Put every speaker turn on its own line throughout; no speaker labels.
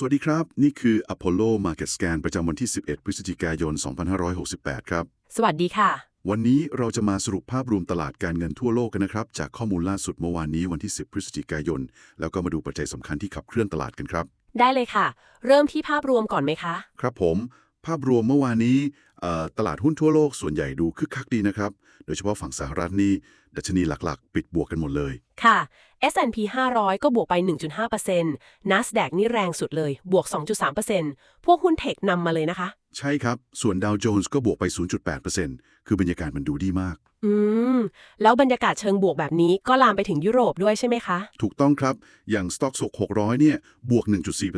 สวัสดีครับ นี่คือ Apollo Market Scan ประจำวันที่ 11 พฤศจิกายน 2568 ครับ
สวัสดีค่ะ
วันนี้เราจะมาสรุปภาพรวมตลาดการเงินทั่วโลกกันนะครับ จากข้อมูลล่าสุดเมื่อวานนี้วันที่ 10 พฤศจิกายน แล้วก็มาดูปัจจัยสำคัญที่ขับเคลื่อนตลาดกันครับ
ได้เลยค่ะ เริ่มที่ภาพรวมก่อนไหมคะ
ครับผม ภาพรวมเมื่อวานนี้เอ่อตลาดหุ้นทั่วโลกส่วนใหญ่ดูคึกคักดีนะครับ โดยเฉพาะฝั่งสหรัฐนี่ ดัชนีหลักๆ ปิดบวกกันหมดเลย
ค่ะ S&P 500 ก็บวกไป 1.5% NASDAQ นี่แรงสุดเลย บวก 2.3%พวกหุ้นเทคนำมาเลยนะคะ
ใช่ครับ ส่วนดาวโจนส์ก็บวกไป 0.8%คือบรรยากาศมันดูดีมาก
อืม แล้วบรรยากาศเชิงบวกแบบนี้ก็ลามไปถึงยุโรปด้วยใช่ไหมคะ
ถูกต้องครับ อย่างสต็อกสก600 เนี่ย บวก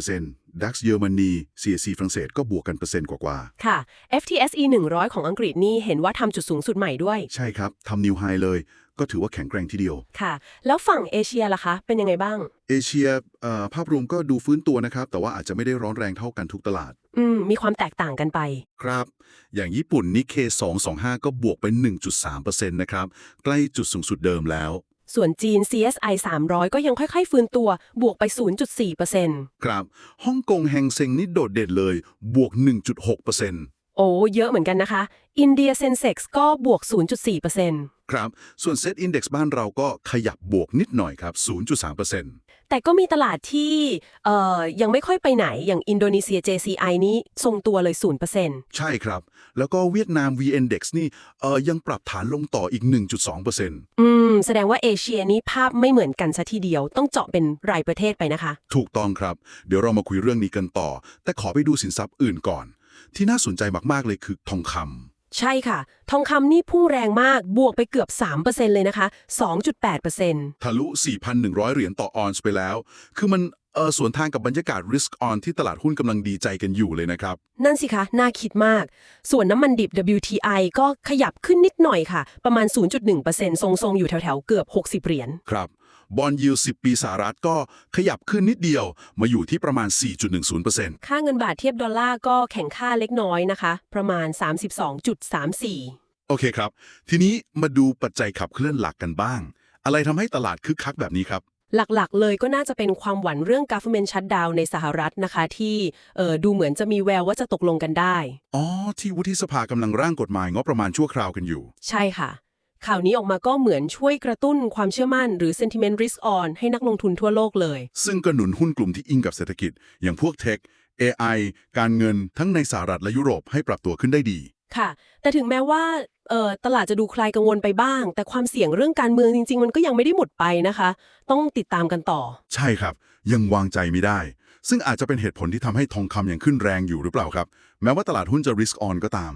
1.4% DAX เยอรมนี CAC ฝรั่งเศสก็บวกกันเปอร์เซ็นต์กว่า
ค่ะ FTSE 100 ของอังกฤษนี่เห็นว่าทำจุดสูงสุดใหม่ด้วย
ๆ ใช่ครับทำนิวไฮเลย ก็ถือว่าแข็งแกร่งทีเดียว
ค่ะ แล้วฝั่งเอเชียล่ะคะ เป็นยังไงบ้าง
เอเชียเอ่อภาพรวมก็ดูฟื้นตัวนะครับ แต่ว่าอาจจะไม่ได้ร้อนแรงเท่ากันทุกตลาด
อืม มีความแตกต่างกันไป
ครับ อย่างญี่ปุ่นนิเค225 ก็บวกไป 1.3%นะครับ ใกล้จุดสูงสุดเดิมแล้ว
ส่วนจีน CSI 300 ก็ยังค่อยๆ ฟื้นตัว บวกไป 0.4%
ครับ ฮ่องกงแฮงเซ็งนี่โดดเด่นเลย บวก 1.6%
โอ้เยอะเหมือนกันนะคะ อินเดียเซนเซ x ก็บวก 0.4%
ครับ ส่วน Set Index บ้านเราก็ขยับบวกนิดหน่อยครับ 0.3%
แต่ก็มีตลาดที่เอ่อยังไม่ค่อยไปไหนอย่างอินโดนีเซีย JCI นี้ทรงตัวเลย 0%
ใช่ครับ แล้วก็เวียดนาม V-Index นี่เอ่อยังปรับฐานลงต่ออีก 1.2%
อืม แสดงว่าเอเชียนี้ภาพไม่เหมือนกันซะทีเดียวต้องเจาะเป็นรายประเทศไปนะคะ
ถูกต้องครับ เดี๋ยวเรามาคุยเรื่องนี้กันต่อ แต่ขอไปดูสินทรัพย์อื่นก่อน ที่น่าสนใจมากๆเลยคือทองคำ
ใช่ค่ะ ทองคำนี่พุ่งแรงมากบวกไปเกือบ 3%เลยนะคะ 2.8%
ทะลุ 4,100 เหรียญต่อออนซ์ไปแล้ว คือมันเออสวนทางกับบรรยากาศ risk on ที่ตลาดหุ้นกำลังดีใจกันอยู่เลยนะครับ
นั่นสิคะ น่าคิดมาก ส่วนน้ำมันดิบ WTI ก็ขยับขึ้นนิดหน่อยค่ะ ประมาณ 0.1%ทรงๆ อยู่แถวๆ เกือบ 60 เหรียญ
ครับ บอลยู10 ปีสหรัฐก็ขยับขึ้นนิดเดียว มาอยู่ที่ประมาณ 4.10%
ค่าเงินบาทเทียบดอลลาร์ก็แข็งค่าเล็กน้อยนะคะ ประมาณ 32.34
โอเคครับ ทีนี้มาดูปัจจัยขับเคลื่อนหลักกันบ้าง อะไรทำให้ตลาดคึกคักแบบนี้ครับ
หลักๆ เลยก็น่าจะเป็นความหวั่นเรื่อง government shutdown ในสหรัฐนะคะ ที่เอ่อดูเหมือนจะมีแววว่าจะตกลงกันได้
อ๋อ ที่วุฒิสภากำลังร่างกฎหมายงบประมาณชั่วคราวกันอยู่
ใช่ค่ะ ข่าวนี้ออกมาก็เหมือนช่วยกระตุ้นความเชื่อมั่นหรือ sentiment risk on ให้นักลงทุนทั่วโลกเลย
ซึ่งก็หนุนหุ้นกลุ่มที่อิงกับเศรษฐกิจ อย่างพวกเทค AI การเงินทั้งในสหรัฐและยุโรปให้ปรับตัวขึ้นได้ดี
ค่ะ แต่ถึงแม้ว่าเอ่อตลาดจะดูคลายกังวลไปบ้าง แต่ความเสี่ยงเรื่องการเมืองจริง ๆ มันก็ยังไม่ได้หมดไปนะคะ ต้องติดตามกันต่อ
ใช่ครับ ยังวางใจไม่ได้ ซึ่งอาจจะเป็นเหตุผลที่ทำให้ทองคำยังขึ้นแรงอยู่หรือเปล่าครับ แม้ว่าตลาดหุ้นจะ risk on ก็ตาม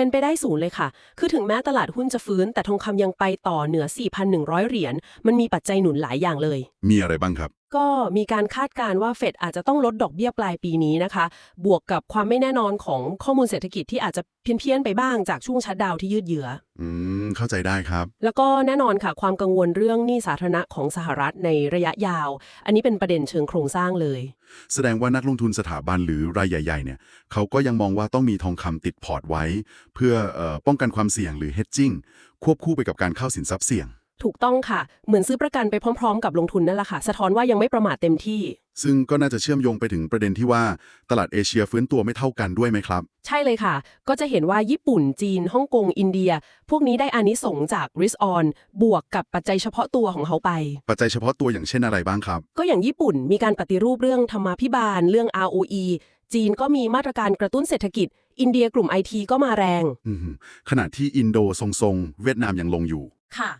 เป็นไปได้สูงเลยค่ะ คือถึงแม้ตลาดหุ้นจะฟื้น แต่ทองคำยังไปต่อเหนือ 4,100 เหรียญ มันมีปัจจัยหนุนหลายอย่างเลย
มีอะไรบ้างครับ
ก็มีการคาดการณ์ว่าเฟดอาจจะต้องลดดอกเบี้ยปลายปีนี้นะคะ บวกกับความไม่แน่นอนของข้อมูลเศรษฐกิจที่อาจจะเพี้ยนๆไปบ้างจากช่วงชัดดาวน์ที่ยืดเยื้อ
อืม เข้าใจได้ครับ
แล้วก็แน่นอนค่ะ ความกังวลเรื่องหนี้สาธารณะของสหรัฐในระยะยาว อันนี้เป็นประเด็นเชิงโครงสร้างเลย
แสดงว่านักลงทุนสถาบันหรือรายใหญ่ ๆ เนี่ยเขาก็ยังมองว่าต้องมีทองคำติดพอร์ตไว้ เพื่อเออป้องกันความเสี่ยงหรือ hedging ควบคู่ไปกับการเข้าสินทรัพย์เสี่ยง
ถูกต้องค่ะ เหมือนซื้อประกันไปพร้อม ๆ กับลงทุนนั่นแหละค่ะ สะท้อนว่ายังไม่ประมาทเต็มที่
ซึ่งก็น่าจะเชื่อมโยงไปถึงประเด็นที่ว่าตลาดเอเชียฟื้นตัวไม่เท่ากันด้วยไหมครับ
ใช่เลยค่ะ ก็จะเห็นว่าญี่ปุ่นจีนฮ่องกงอินเดีย พวกนี้ได้อานิสงส์จาก risk on บวกกับปัจจัยเฉพาะตัวของเขาไป
ปัจจัยเฉพาะตัวอย่างเช่นอะไรบ้างครับ
ก็อย่างญี่ปุ่นมีการปฏิรูปเรื่องธรรมาภิบาล เรื่อง ROE จีนก็มีมาตรการกระตุ้นเศรษฐกิจ อินเดียกลุ่มไอทีก็มาแรง
อืมขณะที่อินโดทรงๆ เวียดนามยังลงอยู่
ค่ะ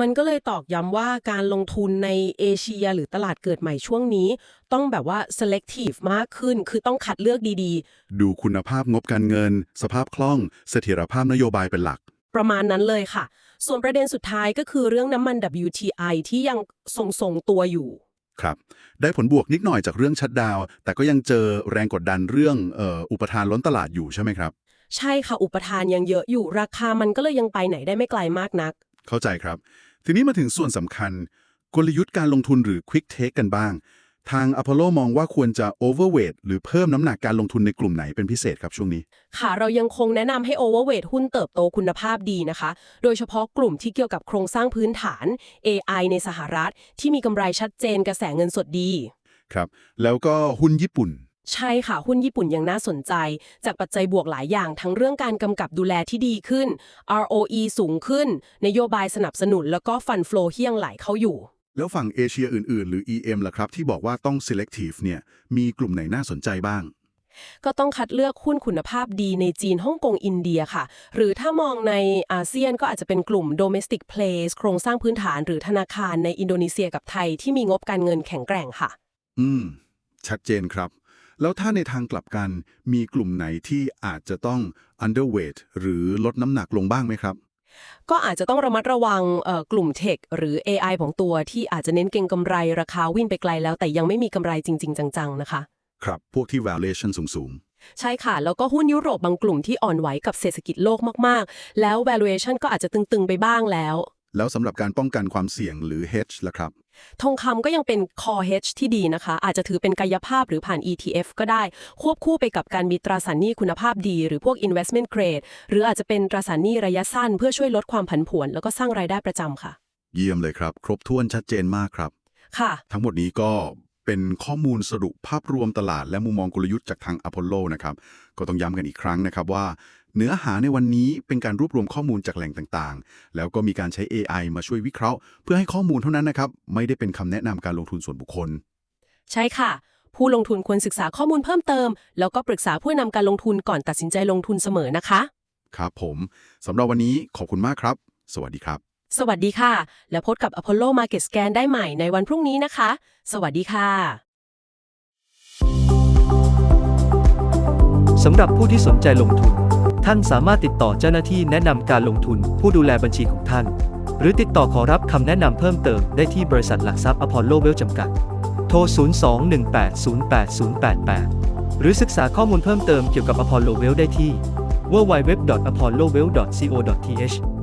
มันก็เลยตอกย้ำว่าการลงทุนในเอเชียหรือตลาดเกิดใหม่ช่วงนี้ ต้องแบบว่า selective มากขึ้น คือต้องคัดเลือกดี
ดูคุณภาพงบการเงิน สภาพคล่อง เสถียรภาพนโยบายเป็นหลัก
ๆประมาณนั้นเลยค่ะ ส่วนประเด็นสุดท้ายก็คือเรื่องน้ำมัน WTI ที่ยังทรงๆตัวอยู่
ครับได้ผลบวกนิดหน่อยจากเรื่องชัดดาวน์แต่ก็ยังเจอแรงกดดันเรื่องเอ่ออุปทานล้นตลาดอยู่ใช่ไหมครับ
ใช่ค่ะ อุปทานยังเยอะอยู่ราคามันก็เลยยังไปไหนได้ไม่ไกลมากนัก
เข้าใจครับ ทีนี้มาถึงส่วนสำคัญ กลยุทธ์การลงทุนหรือ Quick Take กันบ้าง ทาง Apollo มองว่าควรจะ overweight หรือเพิ่มน้ำหนักการลงทุนในกลุ่มไหนเป็นพิเศษครับช่วงนี้
ค่ะ เรายังคงแนะนำให้ overweight หุ้นเติบโตคุณภาพดีนะคะ โดยเฉพาะกลุ่มที่เกี่ยวกับโครงสร้างพื้นฐาน AI ในสหรัฐ ที่มีกำไรชัดเจนกระแสเงินสดดี
ครับ แล้วก็หุ้นญี่ปุ่น
ใช่ค่ะ หุ้นญี่ปุ่นยังน่าสนใจ จากปัจจัยบวกหลายอย่างทั้งเรื่องการกำกับดูแลที่ดีขึ้น ROE สูงขึ้น นโยบายสนับสนุนแล้วก็ฟันฟลอที่ยังไหลเข้าอยู่
แล้วฝั่งเอเชียอื่น ๆ หรือ EM ล่ะครับที่บอกว่าต้อง selective เนี่ยมีกลุ่มไหนน่าสนใจบ้าง
ก็ต้องคัดเลือกหุ้นคุณภาพดีในจีนฮ่องกงอินเดียค่ะ หรือถ้ามองในอาเซียนก็อาจจะเป็นกลุ่ม domestic plays โครงสร้างพื้นฐานหรือธนาคารในอินโดนีเซียกับไทยที่มีงบการเงินแข็งแกร่งค่ะ
อืม ชัดเจนครับ แล้วถ้าในทางกลับกัน มีกลุ่มไหนที่อาจจะต้อง underweight หรือลดน้ำหนักลงบ้างไหมครับ
ก็อาจจะต้องระมัดระวังเอ่อกลุ่มเทคหรือ AI ของตัวที่อาจจะเน้นเก็งกำไรราคาวิ่งไปไกลแล้ว แต่ยังไม่มีกำไรจริง ๆ จัง ๆ นะคะ
ครับ พวกที่ valuation สูง
ใช่ค่ะ แล้วก็หุ้นยุโรปบางกลุ่มที่อ่อนไหวกับเศรษฐกิจโลกมาก ๆ แล้ว valuation ก็อาจจะตึง ๆ ไปบ้างแล้ว
ๆ แล้วสำหรับการป้องกันความเสี่ยงหรือ hedge ล่ะครับ
ทองคำก็ยังเป็น core hedge ที่ดีนะคะ อาจจะถือเป็นกายภาพหรือผ่าน ETF ก็ได้ ควบคู่ไปกับการมีตราสารหนี้คุณภาพดี หรือพวก investment grade หรืออาจจะเป็นตราสารหนี้ระยะสั้น เพื่อช่วยลดความผันผวน แล้วก็สร้างรายได้ประจำค่ะ
เยี่ยมเลยครับ ครบถ้วนชัดเจนมากครับ
ค่ะ
ทั้งหมดนี้ก็ เป็นข้อมูลสรุปภาพรวมตลาดและมุมมองกลยุทธ์จากทางอพอลโลนะครับ ก็ต้องย้ำกันอีกครั้งนะครับว่า เนื้อหาในวันนี้เป็นการรวบรวมข้อมูลจากแหล่งต่างๆ แล้วก็มีการใช้ AI มาช่วยวิเคราะห์ เพื่อให้ข้อมูลเท่านั้นนะครับ ไม่ได้เป็นคำแนะนำการลงทุนส่วนบุคคล
ใช่ค่ะ ผู้ลงทุนควรศึกษาข้อมูลเพิ่มเติม แล้วก็ปรึกษาผู้นำการลงทุนก่อนตัดสินใจลงทุนเสมอนะคะ
ครับผมสำหรับวันนี้ขอบคุณมากครับ สวัสดีครับ
สวัสดีค่ะ แล้วพบกับ Apollo Market Scan ได้ใหม่ในวันพรุ่งนี้นะคะ สวัสดีค่ะ
สำหรับผู้ที่สนใจลงทุน ท่านสามารถติดต่อเจ้าหน้าที่แนะนำการลงทุน ผู้ดูแลบัญชีของท่าน หรือติดต่อขอรับคำแนะนำเพิ่มเติมได้ที่บริษัทหลักทรัพย์อพอลโลเวลจำกัด โทร 02-1808088 หรือศึกษาข้อมูลเพิ่มเติมเกี่ยวกับอพอลโลเวลได้ที่ www.apollowell.co.th